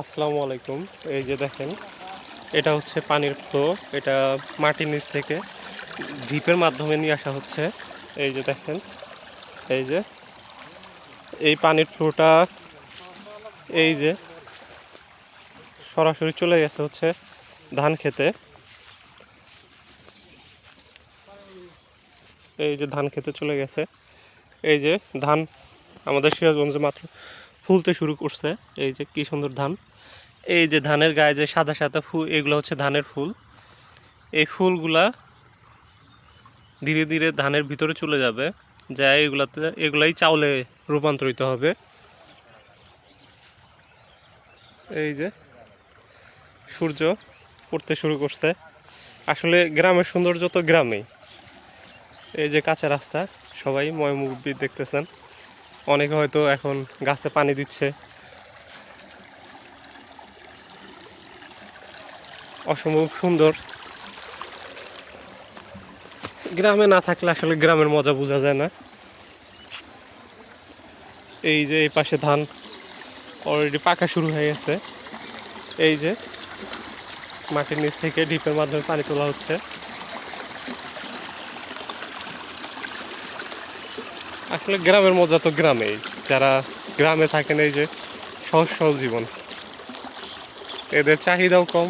আসসালামু আলাইকুম। এই যে দেখেন, এটা হচ্ছে পানির ফ্লো। এটা মাটির নিচ থেকে ডিপের মাধ্যমে নিয়ে আসা হচ্ছে। এই যে দেখেন, এই যে, এই পানির ফ্লোটা, এই যে সরাসরি চলে গেছে হচ্ছে ধান খেতে। এই যে ধান খেতে চলে গেছে। এই যে ধান আমাদের সিরাজগঞ্জে মাত্র ফুলতে শুরু করছে। এই যে কি সুন্দর ধান। এই যে ধানের গায়ে যে সাদা সাদা ফুল, এগুলো হচ্ছে ধানের ফুল। এই ফুলগুলা ধীরে ধীরে ধানের ভিতরে চলে যাবে। যা এগুলাতে, এগুলাই চাউলে রূপান্তরিত হবে। এই যে সূর্য পড়তে শুরু করছে। আসলে গ্রামের সৌন্দর্য তো গ্রামেই। এই যে কাঁচা রাস্তা, সবাই ময়মুরব্বি দেখতেছেন। অনেকে হয়তো এখন গাছে পানি দিচ্ছে। অসম্ভব সুন্দর। গ্রামে না থাকলে আসলে গ্রামের মজা বোঝা যায় না। এই যে এই পাশে ধান অলরেডি পাকা শুরু হয়ে গেছে। এই যে মাটির নিচ থেকে ডিপের মাধ্যমে পানি তোলা হচ্ছে। আসলে গ্রামের মজা তো গ্রামেই। যারা গ্রামে থাকেন এই যে সহজ সহজ জীবন। এদের চাহিদাও কম।